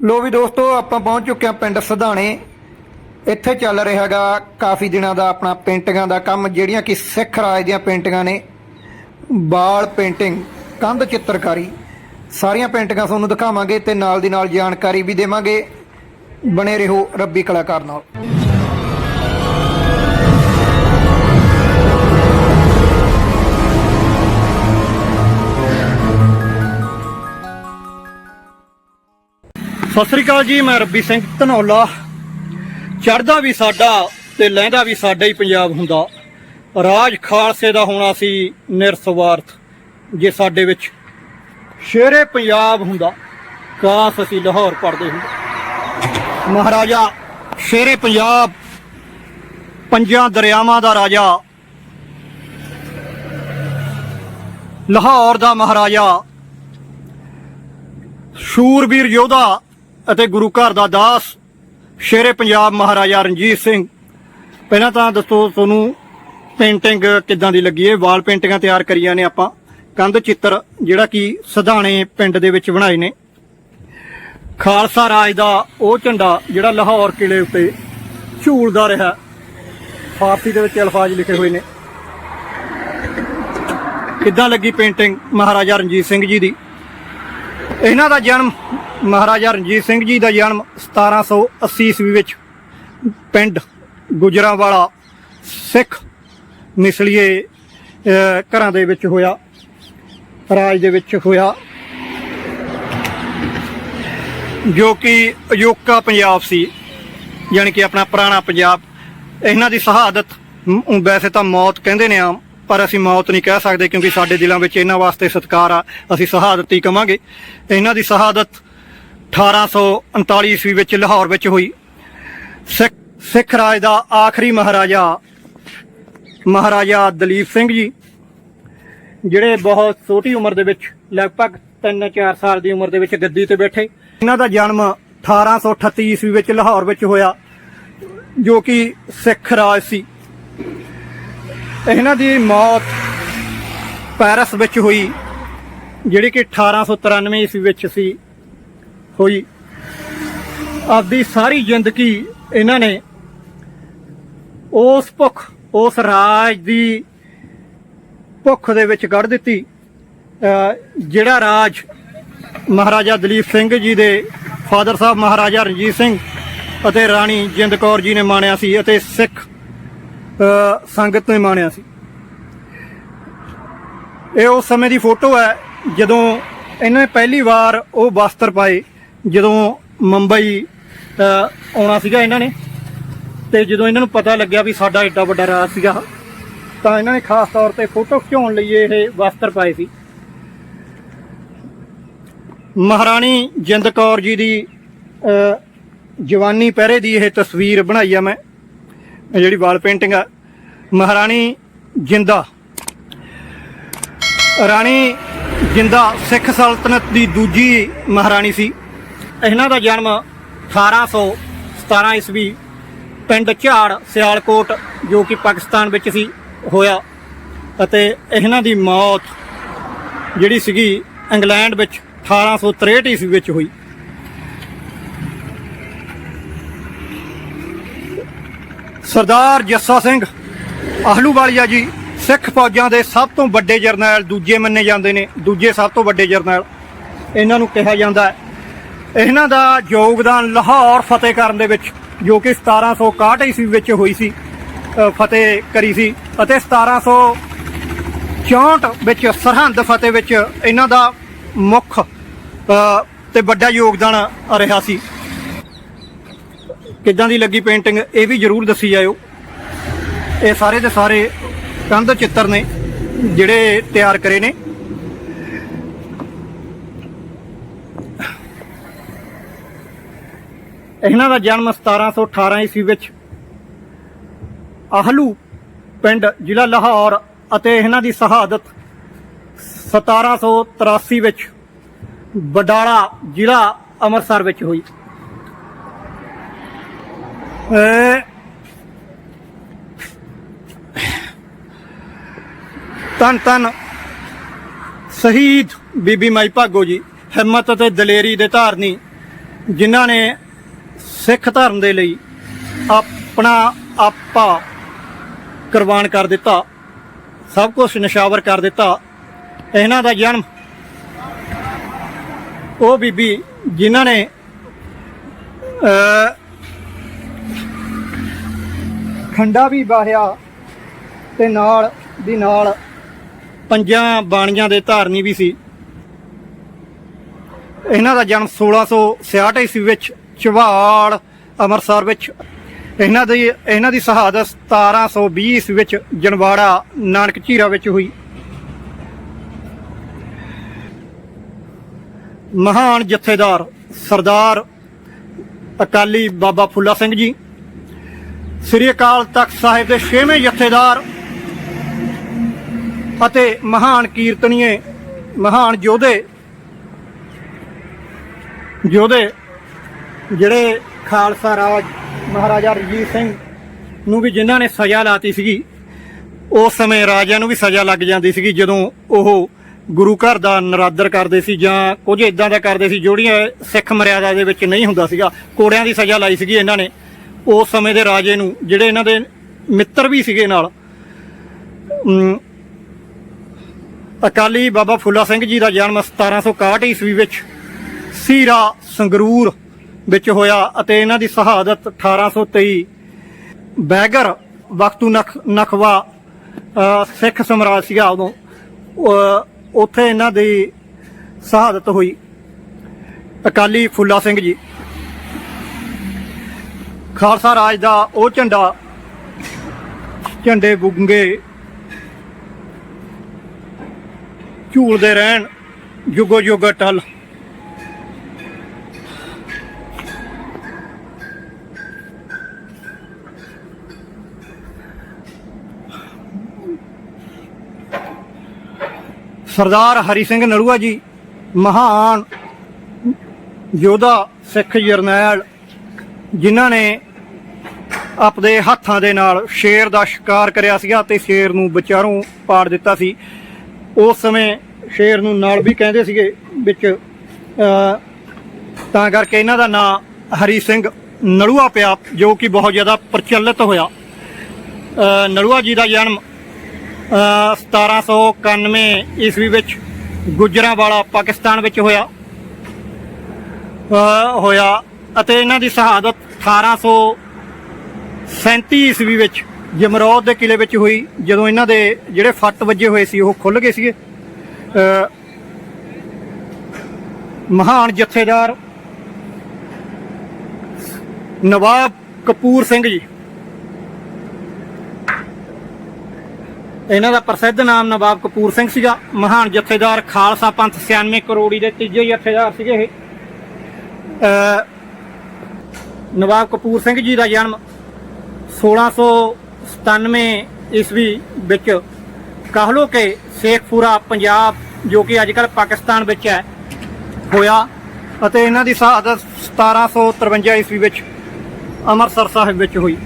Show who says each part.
Speaker 1: ਲੋ ਵੀ ਦੋਸਤੋ, ਆਪਾਂ ਪਹੁੰਚ ਚੁੱਕੇ ਹਾਂ ਪਿੰਡ ਸਧਾਣੇ। ਇੱਥੇ ਚੱਲ ਰਿਹਾ ਹੈਗਾ ਕਾਫੀ ਦਿਨਾਂ ਦਾ ਆਪਣਾ ਪੇਂਟਿੰਗਾਂ ਦਾ ਕੰਮ, ਜਿਹੜੀਆਂ ਕਿ ਸਿੱਖ ਰਾਜ ਦੀਆਂ ਪੇਂਟਿੰਗਾਂ ਨੇ। ਬਾਲ ਪੇਂਟਿੰਗ, ਕੰਧ ਚਿੱਤਰਕਾਰੀ, ਸਾਰੀਆਂ ਪੇਂਟਿੰਗਾਂ ਤੁਹਾਨੂੰ ਦਿਖਾਵਾਂਗੇ ਤੇ ਨਾਲ ਦੀ ਨਾਲ ਜਾਣਕਾਰੀ ਵੀ ਦੇਵਾਂਗੇ। ਬਣੇ ਰਹੋ ਰੱਬੀ ਕਲਾਕਾਰ ਨਾਲ। ਸਤਿ ਸ੍ਰੀ ਅਕਾਲ ਜੀ, ਮੈਂ ਰੱਬੀ ਸਿੰਘ ਧਨੌਲਾ। ਚੜਦਾ ਵੀ ਸਾਡਾ ਤੇ ਲਹਿੰਦਾ ਵੀ ਸਾਡਾ ਹੀ ਪੰਜਾਬ ਹੁੰਦਾ। ਰਾਜ ਖਾਲਸੇ ਦਾ ਹੋਣਾ ਸੀ ਨਿਰਸਵਾਰਥ, ਜੇ ਸਾਡੇ ਵਿੱਚ ਸ਼ੇਰੇ ਪੰਜਾਬ ਹੁੰਦਾ ਕਾਸ਼ ਅਸੀਂ ਲਾਹੌਰ ਪੜਦੇ ਹੁੰਦੇ। ਮਹਾਰਾਜਾ, ਸ਼ੇਰੇ ਪੰਜਾਬ, ਪੰਜਾਂ ਦਰਿਆਵਾਂ ਦਾ ਰਾਜਾ। ਲਾਹੌਰ ਦਾ ਮਹਾਰਾਜਾ ਸ਼ੂਰਬੀਰ ਯੋਧਾ ਅਤੇ ਗੁਰੂ ਘਰ ਦਾ ਦਾਸ ਸ਼ੇਰੇ ਪੰਜਾਬ ਮਹਾਰਾਜਾ ਰਣਜੀਤ ਸਿੰਘ। ਪਹਿਲਾਂ ਤਾਂ ਦੱਸੋ ਤੁਹਾਨੂੰ ਪੇਂਟਿੰਗ ਕਿੱਦਾਂ ਦੀ ਲੱਗੀ? ਹੈ ਵਾਲ ਪੇਂਟਿੰਗਾਂ ਤਿਆਰ ਕਰੀਆਂ ਨੇ ਆਪਾਂ। ਕੰਧ ਚਿੱਤਰ ਜਿਹੜਾ ਕਿ ਸਧਾਣੇ ਪਿੰਡ ਦੇ ਵਿੱਚ ਬਣਾਏ ਨੇ। ਖਾਲਸਾ ਰਾਜ ਦਾ ਉਹ ਝੰਡਾ ਜਿਹੜਾ ਲਾਹੌਰ ਕਿਲੇ ਉੱਤੇ ਝੂਲਦਾ ਰਿਹਾ। ਫਾਰਸੀ ਦੇ ਵਿੱਚ ਅਲਫਾਜ਼ ਲਿਖੇ ਹੋਏ ਨੇ। ਕਿੱਦਾਂ ਲੱਗੀ ਪੇਂਟਿੰਗ ਮਹਾਰਾਜਾ ਰਣਜੀਤ ਸਿੰਘ ਜੀ ਦੀ? ਇਹਨਾਂ ਦਾ ਜਨਮ ਮਹਾਰਾਜਾ ਰਣਜੀਤ ਸਿੰਘ ਜੀ ਦਾ ਜਨਮ 1780 ਈਸਵੀ ਵਿੱਚ ਪਿੰਡ ਗੁਜਰਾਂਵਾਲਾ ਸਿੱਖ ਨਿਸਲੀਏ ਘਰਾਂ ਦੇ ਵਿੱਚ ਹੋਇਆ, ਰਾਜ ਦੇ ਵਿੱਚ ਹੋਇਆ, ਜੋ ਕਿ ਅਯੋਕਾ ਪੰਜਾਬ ਸੀ, ਯਾਨੀ ਕਿ ਆਪਣਾ ਪੁਰਾਣਾ ਪੰਜਾਬ। ਇਹਨਾਂ ਦੀ ਸ਼ਹਾਦਤ ਵੈਸੇ ਤਾਂ ਮੌਤ ਕਹਿੰਦੇ ਨੇ ਆਮ, ਪਰ ਅਸੀਂ ਮੌਤ ਨਹੀਂ ਕਹਿ ਸਕਦੇ ਕਿਉਂਕਿ ਸਾਡੇ ਦਿਲਾਂ ਵਿੱਚ ਇਹਨਾਂ ਵਾਸਤੇ ਸਤਿਕਾਰ ਆ, ਅਸੀਂ ਸ਼ਹਾਦਤ ਹੀ ਕਵਾਂਗੇ। ਇਹਨਾਂ ਦੀ ਸ਼ਹਾਦਤ 1839 ਈਸਵੀ ਵਿੱਚ ਲਾਹੌਰ ਵਿੱਚ ਹੋਈ। ਸਿੱਖ ਸਿੱਖ ਰਾਜ ਦਾ ਆਖਰੀ ਮਹਾਰਾਜਾ ਮਹਾਰਾਜਾ ਦਲੀਪ ਸਿੰਘ ਜੀ, ਜਿਹੜੇ ਬਹੁਤ ਛੋਟੀ ਉਮਰ ਦੇ ਵਿੱਚ, ਲਗਭਗ 3-4 ਸਾਲ ਦੀ ਉਮਰ ਦੇ ਵਿੱਚ ਗੱਦੀ ਤੇ ਬੈਠੇ। ਇਹਨਾਂ ਦਾ ਜਨਮ 1838 ਈਸਵੀ ਵਿੱਚ ਲਾਹੌਰ ਵਿੱਚ ਹੋਇਆ, ਜੋ ਕਿ ਸਿੱਖ ਰਾਜ ਸੀ। ਇਹਨਾਂ ਦੀ ਮੌਤ ਪੈਰਿਸ ਵਿੱਚ ਹੋਈ, ਜਿਹੜੀ ਕਿ 1893 ਈਸਵੀ ਵਿੱਚ ਸੀ। ਹੋਈ। ਆਪਦੀ ਸਾਰੀ ਜ਼ਿੰਦਗੀ ਇਹਨਾਂ ਨੇ ਉਸ ਭੁੱਖ, ਉਸ ਰਾਜ ਦੀ ਭੁੱਖ ਦੇ ਵਿੱਚ ਕੱਢ ਦਿੱਤੀ। ਜਿਹੜਾ ਰਾਜ ਮਹਾਰਾਜਾ ਦਲੀਪ ਸਿੰਘ ਜੀ ਦੇ ਫਾਦਰ ਸਾਹਿਬ ਮਹਾਰਾਜਾ ਰਣਜੀਤ ਸਿੰਘ ਅਤੇ ਰਾਣੀ ਜਿੰਦ ਕੌਰ ਜੀ ਨੇ ਮਾਣਿਆ ਸੀ ਅਤੇ ਸਿੱਖ ਸੰਗਤ ਨੇ ਮਾਣਿਆ ਸੀ। ਇਹ ਉਸ ਸਮੇਂ ਦੀ ਫੋਟੋ ਹੈ ਜਦੋਂ ਇਹਨਾਂ ਨੇ ਪਹਿਲੀ ਵਾਰ ਉਹ ਵਸਤਰ ਪਾਏ। ਜਦੋਂ ਮੁੰਬਈ ਆਉਣਾ ਸੀਗਾ ਇਹਨਾਂ ਨੇ, ਤੇ ਜਦੋਂ ਇਹਨਾਂ ਨੂੰ ਪਤਾ ਲੱਗਿਆ ਵੀ ਸਾਡਾ ਏਡਾ ਵੱਡਾ ਰਾਜ ਸੀਗਾ, ਤਾਂ ਇਹਨਾਂ ਨੇ ਖਾਸ ਤੌਰ ਤੇ ਫੋਟੋ ਖਿਚਾਉਣ ਲਈ ਇਹ ਵਸਤਰ ਪਾਏ ਸੀ। ਮਹਾਰਾਣੀ ਜਿੰਦ ਕੌਰ ਜੀ ਦੀ ਜਵਾਨੀ ਪਹਿਰੇ ਦੀ ਇਹ ਤਸਵੀਰ ਬਣਾਈ ਆ ਮੈਂ ਜਿਹੜੀ ਵਾਲ ਪੇਂਟਿੰਗ ਆ। ਮਹਾਰਾਣੀ ਜਿੰਦਾ, ਰਾਣੀ ਜਿੰਦਾ ਸਿੱਖ ਸਲਤਨਤ ਦੀ ਦੂਜੀ ਮਹਾਰਾਣੀ ਸੀ। ਇਹਨਾਂ ਦਾ ਜਨਮ 1817 ਈਸਵੀ ਪਿੰਡ ਝਾੜ, ਸਿਆਲਕੋਟ, ਜੋ ਕਿ ਪਾਕਿਸਤਾਨ ਵਿੱਚ ਸੀ, ਹੋਇਆ। ਅਤੇ ਇਹਨਾਂ ਦੀ ਮੌਤ ਜਿਹੜੀ ਸੀਗੀ ਇੰਗਲੈਂਡ ਵਿੱਚ 1863 ਈਸਵੀ ਵਿੱਚ ਹੋਈ। ਸਰਦਾਰ ਜੱਸਾ ਸਿੰਘ ਆਹਲੂਵਾਲੀਆ ਜੀ ਸਿੱਖ ਫੌਜਾਂ ਦੇ ਸਭ ਤੋਂ ਵੱਡੇ ਜਰਨੈਲ ਦੂਜੇ ਮੰਨੇ ਜਾਂਦੇ ਨੇ, ਦੂਜੇ ਸਭ ਤੋਂ ਵੱਡੇ ਜਰਨੈਲ। ਇਹਨਾਂ ਨੂੰ ਕਿਹਾ ਜਾਂਦਾ ਹੈ ਇਹਨਾਂ ਦਾ ਯੋਗਦਾਨ ਲਾਹੌਰ ਫਤਿਹ ਕਰਨ ਦੇ ਵਿੱਚ ਜੋ ਕਿ 1761 ਈਸਵੀ ਵਿੱਚ ਹੋਈ ਸੀ ਫਤਿਹ ਕਰੀ ਸੀ ਅਤੇ 1764 ਵਿੱਚ ਸਰਹੰਦ ਫਤਿਹ ਵਿੱਚ ਇਹਨਾਂ ਦਾ ਮੁੱਖ ਅ, ਤੇ ਵੱਡਾ ਯੋਗਦਾਨ ਰਿਹਾ ਸੀ। ਕਿੱਦਾਂ ਦੀ ਲੱਗੀ ਪੇਂਟਿੰਗ ਇਹ ਵੀ ਜਰੂਰ ਦੱਸੀ ਜਾਇਓ। ਇਹ ਸਾਰੇ ਦੇ ਸਾਰੇ ਕੰਧ ਚਿੱਤਰ ਨੇ ਜਿਹੜੇ ਤਿਆਰ ਕਰੇ ਨੇ। ਇਹਨਾਂ ਦਾ ਜਨਮ 1718 ਈਸਵੀ ਵਿੱਚ ਆਹਲੂ ਪਿੰਡ ਜ਼ਿਲ੍ਹਾ ਲਾਹੌਰ ਅਤੇ ਇਹਨਾਂ ਦੀ ਸ਼ਹਾਦਤ 1783 ਵਿੱਚ ਬਡਾਲਾ ਜ਼ਿਲ੍ਹਾ ਅੰਮ੍ਰਿਤਸਰ ਵਿੱਚ ਹੋਈ। ਅਹ ਤਨ ਤਨ ਸ਼ਹੀਦ ਬੀਬੀ ਮਾਈ ਭਾਗੋ ਜੀ, ਹਿੰਮਤ ਅਤੇ ਦਲੇਰੀ ਦੇ ਧਾਰਨੀ ਜਿਨ੍ਹਾਂ ਨੇ ਸਿੱਖ ਧਰਮ ਦੇ ਲਈ ਆਪਣਾ ਆਪਾ ਕੁਰਬਾਨ ਕਰ ਦਿੱਤਾ, ਸਭ ਕੁਝ ਨਿਸ਼ਾਵਰ ਕਰ ਦਿੱਤਾ। ਇਹਨਾਂ ਦਾ ਜਨਮ ਉਹ ਬੀਬੀ ਜਿਨ੍ਹਾਂ ਨੇ ਖੰਡਾ ਵੀ ਬਾਹਿਆ ਤੇ ਨਾਲ ਦੀ ਨਾਲ ਪੰਜਾਂ ਬਾਣੀਆਂ ਦੇ ਧਾਰਨੀ ਵੀ ਸੀ। ਇਹਨਾਂ ਦਾ ਜਨਮ 1666 ਈਸਵੀ ਵਿੱਚ ਚਵਾਲ ਅੰਮ੍ਰਿਤਸਰ ਵਿੱਚ। ਇਹਨਾਂ ਦੀ ਇਹਨਾਂ ਦੀ ਸ਼ਹਾਦਤ 1720 ਈਸਵੀ ਵਿੱਚ ਜਨਵਾੜਾ ਨਾਨਕ ਝੀਰਾ ਵਿੱਚ ਹੋਈ। ਮਹਾਨ ਜਥੇਦਾਰ ਸਰਦਾਰ ਅਕਾਲੀ ਬਾਬਾ ਫੁੱਲਾ ਸਿੰਘ ਜੀ, ਸ੍ਰੀ ਅਕਾਲ ਤਖਤ ਸਾਹਿਬ ਦੇ ਛੇਵੇਂ ਜਥੇਦਾਰ ਅਤੇ ਮਹਾਨ ਕੀਰਤਨੀਏ, ਮਹਾਨ ਯੋਧੇ ਯੋਧੇ ਜਿਹੜੇ ਖਾਲਸਾ ਰਾਜ ਮਹਾਰਾਜਾ ਰਣਜੀਤ ਸਿੰਘ ਨੂੰ ਵੀ ਜਿਨ੍ਹਾਂ ਨੇ ਸਜ਼ਾ ਲਾਤੀ ਸੀਗੀ, ਉਸ ਸਮੇਂ ਰਾਜਿਆਂ ਨੂੰ ਵੀ ਸਜ਼ਾ ਲੱਗ ਜਾਂਦੀ ਸੀਗੀ, ਜਦੋਂ ਉਹ ਗੁਰੂ ਘਰ ਦਾ ਨਰਾਦਰ ਕਰਦੇ ਸੀ ਜਾਂ ਕੁਝ ਇਦਾਂ ਦਾ ਕਰਦੇ ਸੀ ਜਿਹੜੀਆਂ ਸਿੱਖ ਮਰਿਆਦਾ ਦੇ ਵਿੱਚ ਨਹੀਂ ਹੁੰਦਾ ਸੀਗਾ, ਕੋੜਿਆਂ ਦੀ ਸਜ਼ਾ ਲਾਈ ਸੀਗੀ ਇਹਨਾਂ ਨੇ। ਉਸ ਸਮੇਂ ਦੇ ਰਾਜੇ ਨੂੰ, ਜਿਹੜੇ ਇਹਨਾਂ ਦੇ ਮਿੱਤਰ ਵੀ ਸੀਗੇ ਨਾਲ ਅਕਾਲੀ ਬਾਬਾ ਫੁੱਲਾ ਸਿੰਘ ਜੀ ਦਾ ਜਨਮ 1761 ਈਸਵੀ ਵਿੱਚ ਸੀਰਾ ਸੰਗਰੂਰ ਵਿੱਚ ਹੋਇਆ ਅਤੇ ਇਹਨਾਂ ਦੀ ਸ਼ਹਾਦਤ 1823 ਬੈਗਰ ਵਕਤੂ ਨਖ, ਨਖਵਾ ਸਿੱਖ ਸਮਰਾਜ ਸੀਗਾ ਉਦੋਂ। ਉੱਥੇ ਇਹਨਾਂ ਦੀ ਸ਼ਹਾਦਤ ਹੋਈ। ਅਕਾਲੀ ਫੁੱਲਾ ਸਿੰਘ ਜੀ। ਖਾਲਸਾ ਰਾਜ ਦਾ ਉਹ ਝੰਡਾ, ਝੰਡੇ ਬੁੰਗੇ ਝੂਲਦੇ ਰਹਿਣ ਯੁਗੋ ਯੁਗ ਟਲ ਸਰਦਾਰ ਹਰੀ ਸਿੰਘ ਨਲੂਆ ਜੀ ਮਹਾਨ ਯੋਧਾ ਸਿੱਖ ਜਰਨੈਲ ਜਿਨ੍ਹਾਂ ਨੇ ਆਪਣੇ ਹੱਥਾਂ ਦੇ ਨਾਲ ਸ਼ੇਰ ਦਾ ਸ਼ਿਕਾਰ ਕਰਿਆ ਸੀਗਾ ਤੇ ਸ਼ੇਰ ਨੂੰ ਵਿਚਾਰੋਂ ਪਾੜ ਦਿੱਤਾ ਸੀ। ਉਸ ਸਮੇਂ ਸ਼ੇਰ ਨੂੰ ਨਾਲ ਵੀ ਕਹਿੰਦੇ ਸੀਗੇ ਵਿੱਚ ਤਾਂ ਕਰਕੇ ਇਹਨਾਂ ਦਾ ਨਾਂ ਹਰੀ ਸਿੰਘ ਨਲੂਆ ਪਿਆ ਜੋ ਕਿ ਬਹੁਤ ਜ਼ਿਆਦਾ ਪ੍ਰਚਲਿਤ ਹੋਇਆ। ਅ, ਨਲੂਆ ਜੀ ਦਾ ਜਨਮ 1791 ਈਸਵੀ ਵਿੱਚ ਗੁਜਰਾਂਵਾਲਾ ਪਾਕਿਸਤਾਨ ਵਿੱਚ ਹੋਇਆ। ਹੋਇਆ ਅਤੇ ਇਹਨਾਂ ਦੀ ਸ਼ਹਾਦਤ 1837 ਈਸਵੀ ਵਿੱਚ ਜਮਰੌਦ ਦੇ ਕਿਲੇ ਵਿੱਚ ਹੋਈ, ਜਦੋਂ ਇਹਨਾਂ ਦੇ ਜਿਹੜੇ ਫੱਟ ਵੱਜੇ ਹੋਏ ਸੀ ਉਹ ਖੁੱਲ ਗਏ ਸੀਗੇ। ਮਹਾਨ ਜਥੇਦਾਰ ਨਵਾਬ ਕਪੂਰ ਸਿੰਘ ਜੀ ਇਹਨਾਂ ਦਾ ਪ੍ਰਸਿੱਧ ਨਾਮ ਨਵਾਬ ਕਪੂਰ ਸਿੰਘ ਸੀਗਾ, ਮਹਾਨ ਜਥੇਦਾਰ ਖਾਲਸਾ ਪੰਥ 96 ਕਰੋੜੀ ਦੇ ਤੀਜੇ ਜਥੇਦਾਰ ਸੀਗੇ ਇਹ। ਨਵਾਬ ਕਪੂਰ ਸਿੰਘ ਜੀ ਦਾ ਜਨਮ 1697 ਈਸਵੀ ਵਿੱਚ ਕਾਹਲੋ ਕਿ ਸ਼ੇਖਪੁਰਾ, ਪੰਜਾਬ, ਜੋ ਕਿ ਅੱਜ ਕੱਲ੍ਹ ਪਾਕਿਸਤਾਨ ਵਿੱਚ ਹੈ, ਹੋਇਆ ਅਤੇ ਇਹਨਾਂ ਦੀ ਸ਼ਹਾਦਤ 1753 ਈਸਵੀ ਵਿੱਚ ਅੰਮ੍ਰਿਤਸਰ ਸਾਹਿਬ ਵਿੱਚ ਹੋਈ।